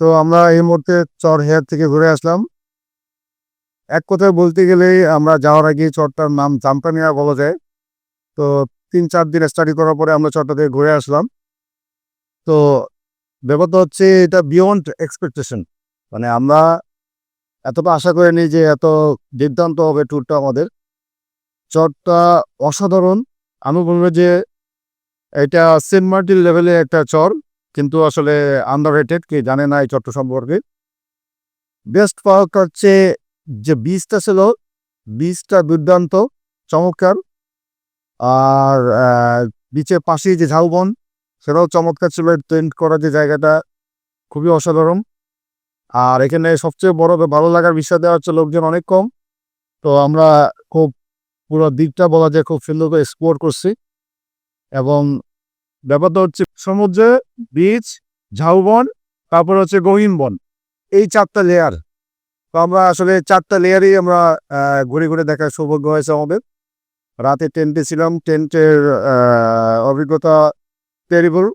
তো আমরা এই মুহূর্তে চর হেয়ার থেকে ঘুরে আসলাম। এক কথায় বলতে গেলেই আমরা যাওয়ার আগে চরটার নাম জামপানিয়া বলা যায়। তো তিন চার দিন স্টাডি করার পরে আমরা চরটা থেকে ঘুরে আসলাম। তো ব্যাপারটা হচ্ছে এটা বিয়ন্ড এক্সপেকটেশন মানে আমরা এতটা আশা করিনি যে এত দুর্দান্ত হবে ট্যুরটা আমাদের। চরটা অসাধারণ। আমি বলব যে এটা সেন্ট মার্টিন লেভেলে একটা চর, কিন্তু আসলে আন্ডার রেটেড কে জানে না এই চট্ট সম্পর্কে। বেস্ট পার্ক হচ্ছে যে বীজটা ছিল বীজটা দুর্দান্ত, চমৎকার। আর বিচের পাশেই যে ঝাউবন, সেটাও চমৎকার ছিল টেন্ট করা যে জায়গাটা খুবই অসাধারণ। আর এখানে সবচেয়ে বড় ভালো লাগার বিষয় দেওয়া হচ্ছে লোকজন অনেক কম। তো আমরা খুব পুরো দ্বীপটা বলা যায় খুব সুন্দর করে এক্সপ্লোর করছি। এবং ব্যাপারটা হচ্ছে সমুদ্রে বীচ ঝাউবন তারপর হচ্ছে গহীন বন। এই চারটা লেয়ার তো আমরা আসলে চারটা লেয়ারই আমরা ঘুরে ঘুরে দেখার সৌভাগ্য হয়েছে আমাদের। রাতে টেন্টে ছিলাম, টেন্টের অভিজ্ঞতা টেরিবল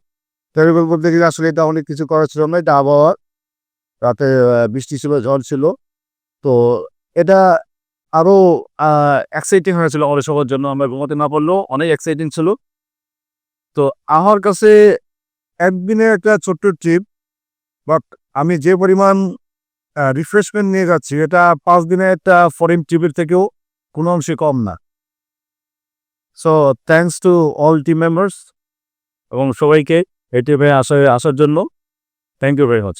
টেরিবল বলতে গেলে আসলে এটা অনেক কিছু করার ছিল না, এটা আবহাওয়া রাতে বৃষ্টি ছিল, ঝড় ছিল। তো এটা আরও এক্সাইটিং হয়েছিল আমাদের সবার জন্য। আমরা ঘুমাতে না পারলেও অনেক এক্সাইটিং ছিল। তো আমার কাছে একদিনের একটা ছোট্ট ট্রিপ বাট আমি যে পরিমাণ রিফ্রেশমেন্ট নিয়ে যাচ্ছি, এটা পাঁচ দিনের একটা ফরেন ট্রিপের থেকেও কোনো অংশে কম না। So thanks to all team members এবং সবাইকে এই ট্রিপে আসা, আসার জন্য। Thank you very much